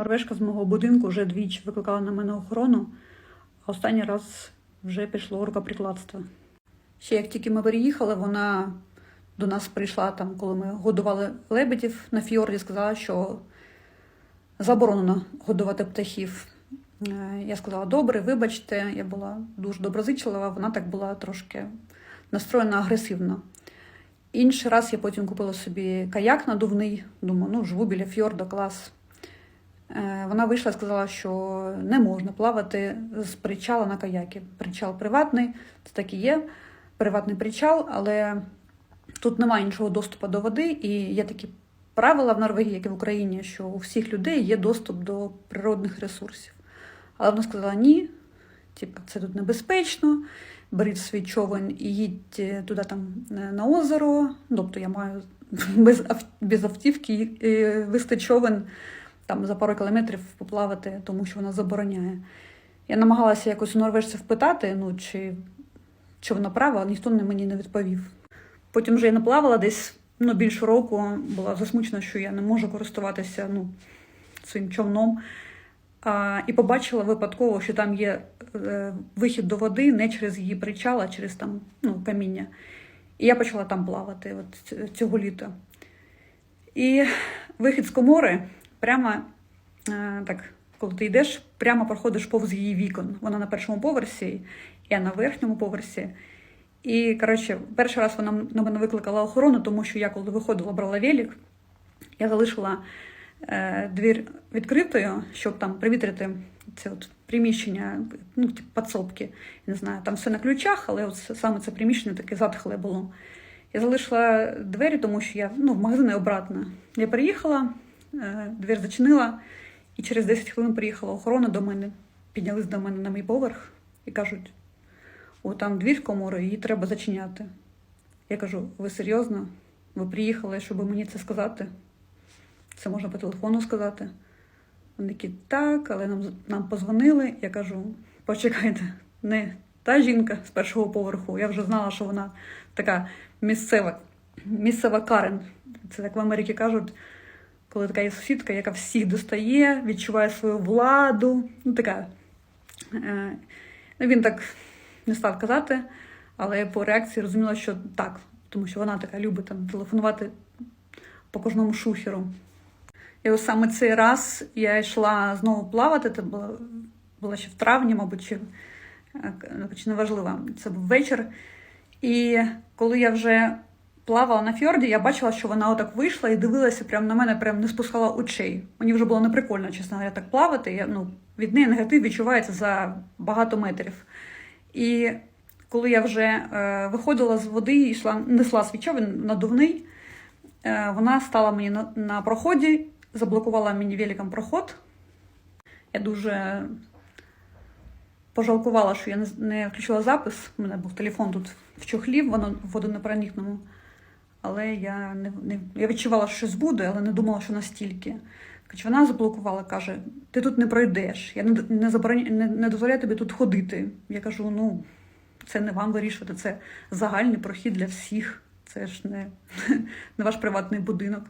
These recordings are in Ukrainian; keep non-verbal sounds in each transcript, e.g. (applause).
Норвежка з мого будинку вже двічі викликала на мене охорону, а останній раз вже пішло рукоприкладство. Ще як тільки ми переїхали, вона до нас прийшла там, коли ми годували лебедів на фьорді, сказала, що заборонено годувати птахів. Е, Я сказала, добре, вибачте, я була дуже доброзичлива, вона так була трошки настроєна агресивно. Інший раз я потім купила собі каяк надувний, думаю, ну, живу біля фьорда, клас. Е, Вона вийшла і сказала, що не можна плавати з причала на каяки. Причал приватний, це так і є, приватний причал, але тут немає іншого доступу до води, і є такі правила в Норвегії, як і в Україні, що у всіх людей є доступ до природних ресурсів. Але вона сказала ні, типу, це тут небезпечно, беріть свій човен і їдьте туди там е, на озеро. Тобто я маю (laughs) без, ав- без автівки вести човен там за пару кілометрів поплавати, тому що вона забороняє. Я намагалася якось у норвежців питати, ну, чи, чи вона права, але ніхто мені не відповів. Потім вже я наплавала десь ну, більше року, була засмучена, що я не можу користуватися ну, цим човном. А, і побачила випадково, що там є е, вихід до води не через її причал, а через там, ну, каміння. І я почала там плавати от цього літа. І вихід з комори прямо е, так, коли ти йдеш, прямо проходиш повз її вікон. Вона на першому поверсі, я на верхньому поверсі. І, коротше, перший раз вона на мене викликала охорону, тому що я, коли виходила, брала велик, я залишила е, двір відкритою, щоб там привітрити це от приміщення, ну, типу, підсобки. Не знаю, там все на ключах, але от саме це приміщення таке затхле було. Я залишила двері, тому що я ну, в магазин і обратно. Я приїхала, двір зачинила, і через 10 хвилин приїхала охорона до мене, піднялись до мене на мій поверх і кажуть: о, там двір комори, її треба зачиняти. Я кажу: ви серйозно? Ви приїхали, щоб мені це сказати? Це можна по телефону сказати. Вони такі, так, але нам, нам позвонили. Я кажу, почекайте, не та жінка з першого поверху. Я вже знала, що вона така місцева, місцева Карен. Це так в Америці кажуть, коли така є сусідка, яка всіх достає, відчуває свою владу. Ну, така. Е, ну, він так не став казати, але я по реакції розуміла, що так, тому що вона така любить там телефонувати по кожному шухеру. І ось саме цей раз я йшла знову плавати, це було, було ще в травні, мабуть, чи, е, чи неважливо. Це був вечір. І коли я вже плавала на фьорді, я бачила, що вона отак вийшла і дивилася прямо на мене, прям не спускала очей. Мені вже було неприкольно, чесно говоря, так плавати. Я, ну, від неї негатив відчувається за багато метрів. І коли я вже е, виходила з води і йшла, несла свій надувний, е, вона стала мені на, на проході, заблокувала мені великом проход. Я дуже пожалкувала, що я не, включила запис. У мене був телефон тут в чохлі, воно водонепроникному. Але я не, не я відчувала, що щось буде, але не думала, що настільки. Хоч вона заблокувала, каже: ти тут не пройдеш, я не, не, забороня, не, не дозволяю тобі тут ходити. Я кажу: ну, це не вам вирішувати, це загальний прохід для всіх. Це ж не, (laughs) не ваш приватний будинок.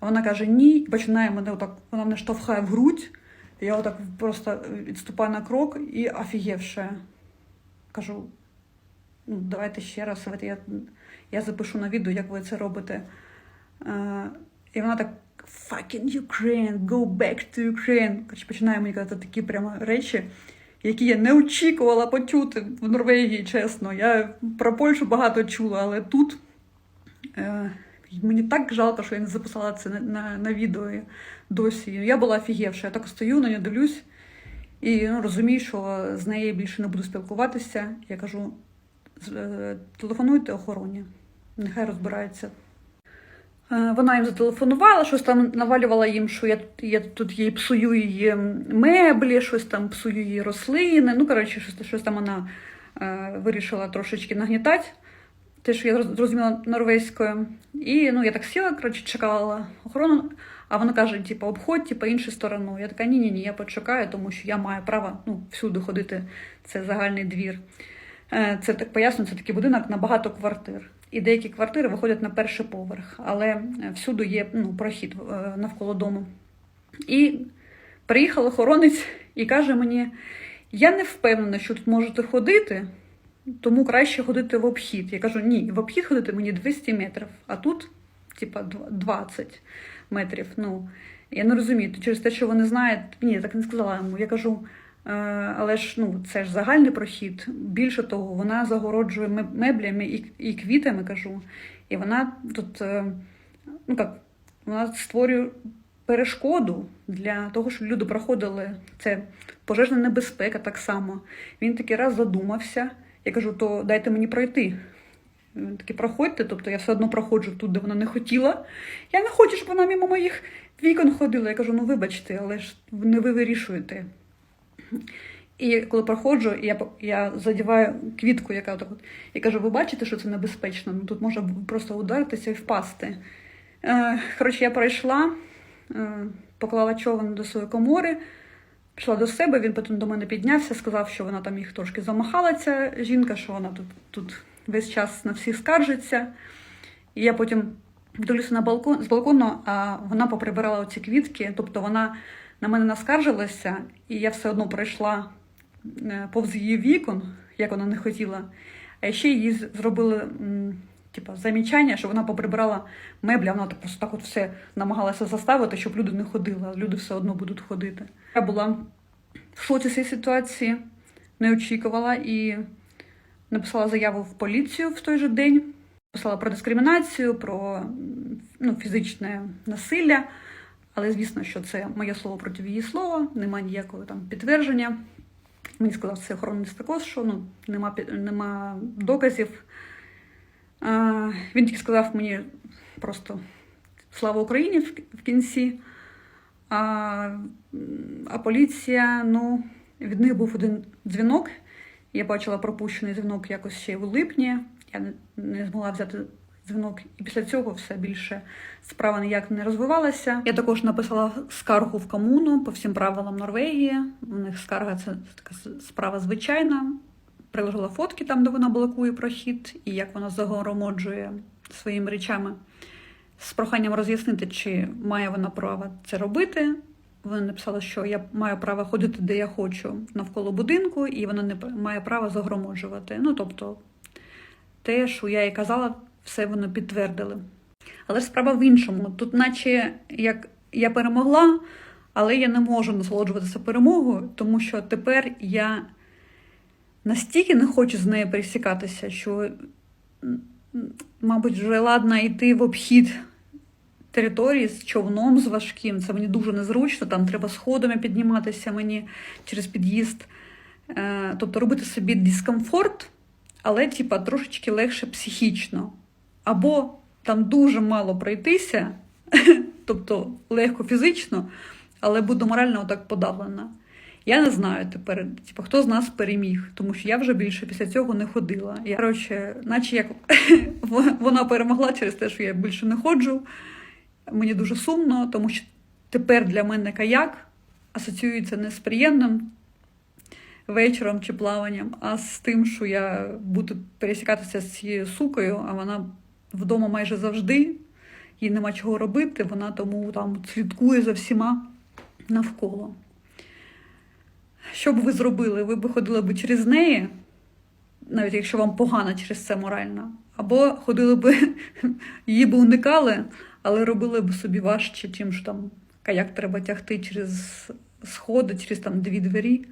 А вона каже: ні, і починає мене отак, вона мене штовхає в грудь. Я отак просто відступаю на крок і офігівше. Кажу, ну, давайте ще раз, я, я запишу на відео, як ви це робите. Е, і вона так fucking Ukraine, go back to Ukraine. Коротше, починає мені казати такі прямо речі, які я не очікувала почути в Норвегії, чесно. Я про Польщу багато чула, але тут е, мені так жалко, що я не записала це на, на, на відео досі. Я була офігівша. Я так стою, на нього дивлюсь і ну, розумію, що з нею більше не буду спілкуватися. Я кажу: телефонуйте охороні, нехай розбираються. Е, Вона їм зателефонувала, щось там навалювала їм, що я, я тут їй псую її меблі, щось там псую її рослини. Ну, коротше, щось, щось там вона е, вирішила трошечки нагнітати. Те, що я зрозуміла норвезькою. І ну, я так сіла, коротше, чекала охорону, а вона каже, типу, обходь, типу, іншою стороною. Я така, ні-ні, ні, я почекаю, тому що я маю право ну, всюди ходити. Це загальний двір. Е, Це так пояснюю, це такий будинок на багато квартир. І деякі квартири виходять на перший поверх, але е, всюди є ну, прохід е, навколо дому. І Приїхав охоронець і каже мені: я не впевнена, що тут можете ходити, тому краще ходити в обхід. Я кажу, ні, в обхід ходити мені 200 метрів, а тут, типа, 20 метрів. Ну, я не розумію, через те, що вони знають, ні, я так не сказала йому. Я кажу, але ж ну, це ж загальний прохід. Більше того, вона загороджує меб- меблями і, і квітами, кажу. І вона тут, е, ну як, вона створює перешкоду для того, щоб люди проходили. Це пожежна небезпека так само. Він такий раз задумався. Я кажу, то дайте мені пройти. Він такий, проходьте, тобто я все одно проходжу тут, де вона не хотіла. Я не хочу, щоб вона мимо моїх вікон ходила. Я кажу, ну вибачте, але ж не ви вирішуєте. І коли проходжу, я, я задіваю квітку, яка так от, і кажу, ви бачите, що це небезпечно? Ну тут можна просто ударитися і впасти. Е, коротше, я пройшла, е, поклала човен до своєї комори, пішла до себе, він потім до мене піднявся, сказав, що вона там їх трошки замахала, ця жінка, що вона тут, тут весь час на всіх скаржиться. І я потім дивлюся на балкон, з балкону, а вона поприбирала оці квітки, тобто вона на мене наскаржилася, і я все одно пройшла е, повз її вікон, як вона не хотіла. А ще з- зробили м, типа, замічання, що вона поприбирала меблі, вона так просто так от все намагалася заставити, щоб люди не ходили, а люди все одно будуть ходити. Я була в шоці цієї ситуації, не очікувала і написала заяву в поліцію в той же день. Писала про дискримінацію, про ну, фізичне насилля. Але звісно, що це моє слово проти її слова, немає ніякого там підтвердження. Мені сказав, це охоронець також, що ну, нема, нема доказів. А, він тільки сказав мені просто слава Україні в, в кінці. А, а поліція, ну, від них був один дзвінок. Я бачила пропущений дзвінок якось ще в липні. Я не змогла взяти дзвінок, і після цього все більше справа ніяк не розвивалася. Я також написала скаргу в комуну по всім правилам Норвегії. У них скарга це така справа звичайна. Приложила фотки там, де вона блокує прохід, і як вона загороmoджує своїми речами з проханням роз'яснити, чи має вона право це робити. Вони написали, що я маю право ходити, де я хочу, навколо будинку, і вона не має права загроможувати. Ну, тобто, те, що я їй казала, все вони підтвердили. Але ж справа в іншому. Тут, наче як я перемогла, але я не можу насолоджуватися перемогою, тому що тепер я настільки не хочу з нею пересікатися, що, мабуть, вже ладно йти в обхід території з човном з важким. Це мені дуже незручно. Там треба сходами підніматися мені через під'їзд. Е, Тобто робити собі дискомфорт, але типа трошечки легше психічно. Або там дуже мало пройтися, (laughs) тобто легко фізично, але буду морально отак подавлена. Я не знаю тепер, типу, хто з нас переміг, тому що я вже більше після цього не ходила. Я, коротше, наче як (laughs) вона перемогла через те, що я більше не ходжу. Мені дуже сумно, тому що тепер для мене каяк асоціюється не з приємним вечором чи плаванням, а з тим, що я буду пересікатися з цією сукою, а вона вдома майже завжди, їй нема чого робити, вона тому там слідкує за всіма навколо. Що б ви зробили? Ви б ходили б через неї, навіть якщо вам погано через це морально, або ходили б, (laughs) її б уникали, але робили б собі важче, тим, що там каяк треба тягти через сходи, через там дві двері.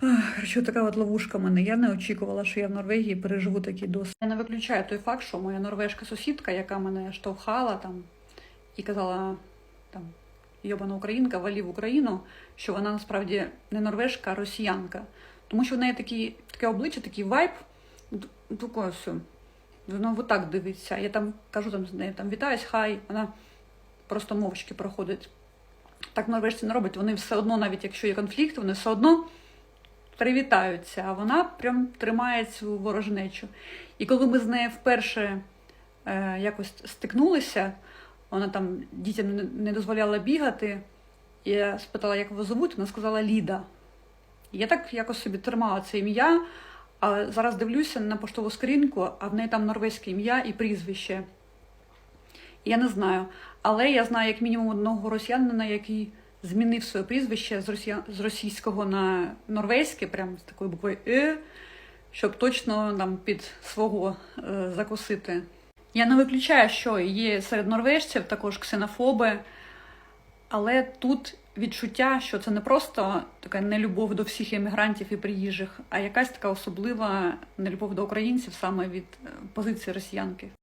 Коротше, така от ловушка в мене. Я не очікувала, що я в Норвегії переживу такий досвід. Я не виключаю той факт, що моя норвежка сусідка, яка мене штовхала там і казала там йобана українка, валі в Україну, що вона насправді не норвежка, а росіянка. Тому що в неї такі, таке обличчя, такий вайб, таке все. Вона отак дивиться. Я там кажу там з нею там вітаюсь, хай. Вона просто мовчки проходить. Так норвежці не роблять. Вони все одно, навіть якщо є конфлікт, вони все одно привітаються, а вона прям тримає цю ворожнечу. І коли ми з нею вперше е, якось стикнулися, вона там дітям не- дозволяла бігати. І я спитала, як вас звуть, вона сказала Ліда. Я так якось собі тримала це ім'я, а зараз дивлюся на поштову скриньку, а в неї там норвезьке ім'я і прізвище. Я не знаю. Але я знаю як мінімум одного росіянина, який змінив своє прізвище з, росія... з російського на норвезьке, прямо з такою буквою Е, щоб точно нам під свого е, закусити. Я не виключаю, що є серед норвежців також ксенофоби, але тут відчуття, що це не просто така нелюбов до всіх іммігрантів і приїжджих, а якась така особлива нелюбов до українців саме від е, позиції росіянки.